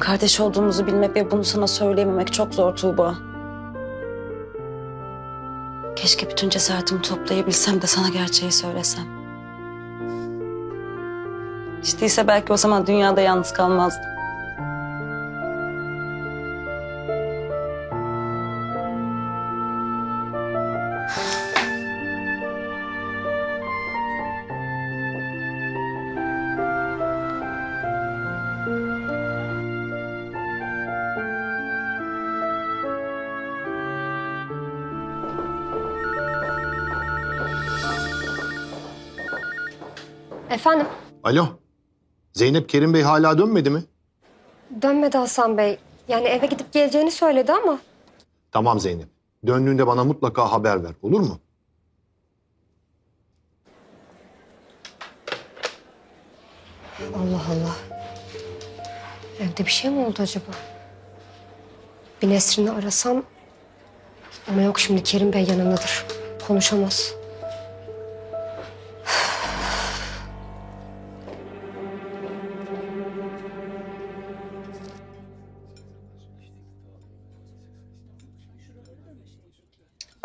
Kardeş olduğumuzu bilmek ve bunu sana söyleyememek çok zor Tuğba. Keşke bütün cesaretimi toplayabilsem de sana gerçeği söylesem. Hiç değilse belki o zaman dünyada yalnız kalmazdım. Efendim, Alo. Zeynep Kerim Bey hala dönmedi mi? dönmedi Hasan Bey. Yani eve gidip geleceğini söyledi ama Tamam Zeynep. Döndüğünde bana mutlaka haber ver. Olur mu? Allah Allah. Evde bir şey mi oldu acaba? Bir Nesrin'i arasam ama yok şimdi Kerim Bey yanındadır. Konuşamaz.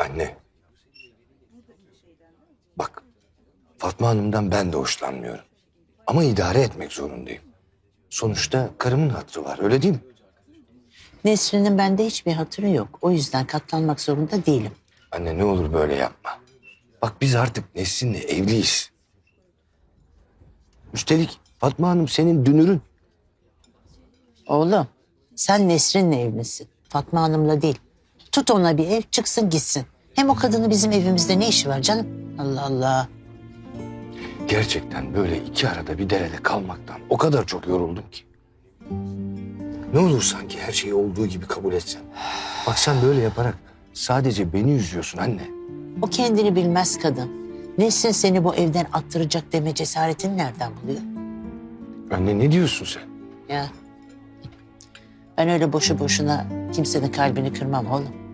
Anne. Bak, Fatma Hanım'dan ben de hoşlanmıyorum. Ama idare etmek zorundayım. Sonuçta karımın hatırı var, öyle değil mi? Nesrin'in bende hiçbir hatırı yok. O yüzden katlanmak zorunda değilim. Anne ne olur böyle yapma. Bak biz artık Nesrin'le evliyiz. Üstelik Fatma Hanım senin dünürün. Oğlum sen Nesrin'le evlisin. Fatma Hanım'la değil. Tut ona bir ev çıksın gitsin. Hem o kadının bizim evimizde ne işi var canım? Allah Allah. Gerçekten böyle iki arada bir derede kalmaktan o kadar çok yoruldum ki. Ne olur sanki her şeyi olduğu gibi kabul etsen. Bak sen böyle yaparak sadece beni üzüyorsun anne. O kendini bilmez kadın. Nesrin seni bu evden attıracak deme cesaretini nereden buluyor? Anne ne diyorsun sen? Ya. Ben öyle boşu boşuna kimsenin kalbini kırmam oğlum.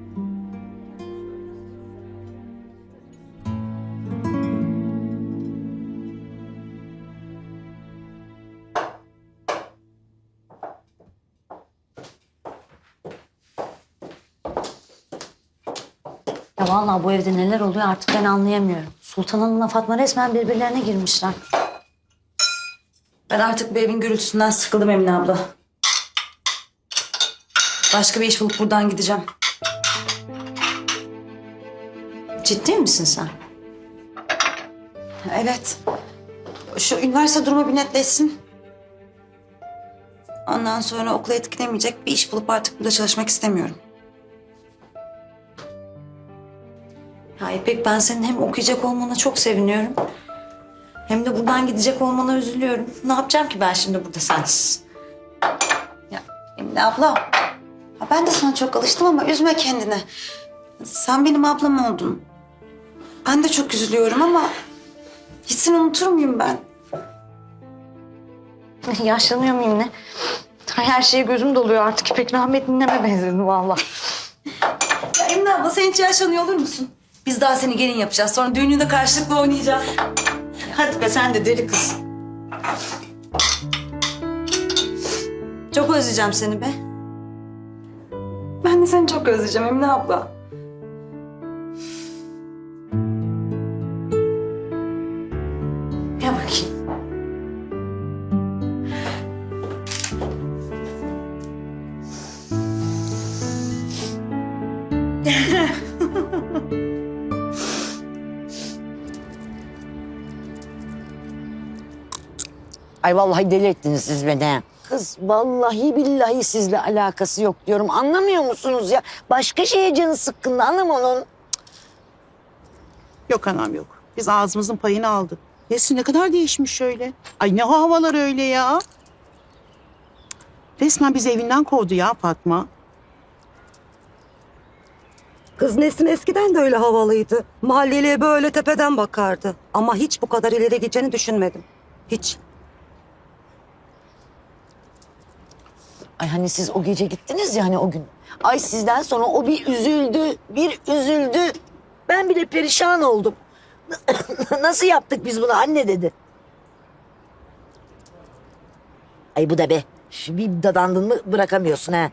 Ya vallahi bu evde neler oluyor artık ben anlayamıyorum. Sultan Hanım'la Fatma resmen birbirlerine girmişler. Ben artık bu evin gürültüsünden sıkıldım Emine abla. Başka bir iş bulup buradan gideceğim. Ciddi misin sen? Evet. Şu üniversite durumu bir netleşsin. Ondan sonra okula etkilemeyecek bir iş bulup artık burada çalışmak istemiyorum. Ya İpek ben senin hem okuyacak olmana çok seviniyorum. Hem de buradan gidecek olmana üzülüyorum. Ne yapacağım ki ben şimdi burada sensiz? Ya Emine abla. Ya ben de sana çok alıştım ama üzme kendini. Sen benim ablam oldun. Ben de çok üzülüyorum ama hiç seni unutur muyum ben? Yaşlanıyor muyum ne? Her şeye gözüm doluyor artık. İpek rahmet dinleme benzedim valla. Ya Emine abla sen hiç yaşlanıyor olur musun? Biz daha seni gelin yapacağız. Sonra düğününde karşılıklı oynayacağız. Hadi be sen de deli kız. Çok özleyeceğim seni be. Ben de seni çok özleyeceğim Emine abla. Ay vallahi deli ettiniz siz beni. Kız vallahi billahi sizle alakası yok diyorum. Anlamıyor musunuz ya? Başka şeye canı sıkkın hanım onun. Yok anam yok. Biz ağzımızın payını aldık. Nesrin ne kadar değişmiş şöyle. Ay ne havalar öyle ya. Resmen bizi evinden kovdu ya Fatma. Kız Nesin eskiden de öyle havalıydı. Mahalleliye böyle tepeden bakardı. Ama hiç bu kadar ileri gideceğini düşünmedim. Hiç. Ay hani siz o gece gittiniz ya hani o gün. Ay sizden sonra o bir üzüldü, bir üzüldü. Ben bile perişan oldum. Nasıl yaptık biz bunu anne dedi. Ay bu da be. Şu bir dadandın mı bırakamıyorsun ha.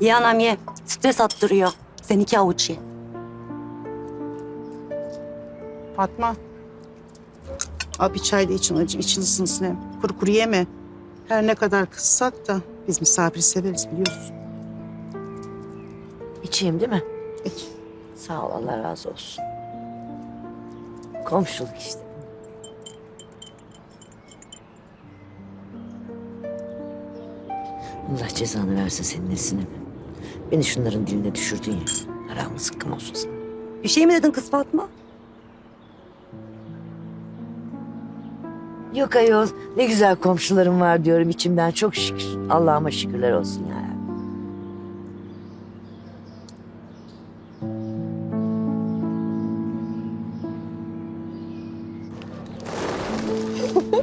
Ye anam ye. Stres attırıyor. Sen iki avuç ye. Fatma. Al bir çay da için acı için ısınsın hem. Kuru kuru yeme. Her ne kadar kızsak da biz misafir severiz biliyorsun. İçeyim değil mi? Peki. Sağ ol Allah razı olsun. Komşuluk işte. Allah cezanı versin senin nesine. Beni şunların diline düşürdün ya. Haramı sıkkım olsun sana. Bir şey mi dedin kız Fatma? Yok ayol ne güzel komşularım var diyorum içimden çok şükür. Allah'ıma şükürler olsun ya.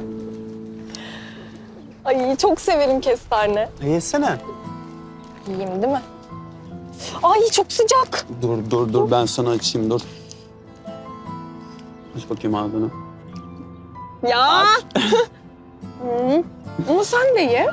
Ay çok severim kestane. E, Yesene. Yiyeyim değil mi? Ay çok sıcak. Dur dur dur ben sana açayım dur. Aç bakayım ağzını. Ya. Hı. Ama sen de ye.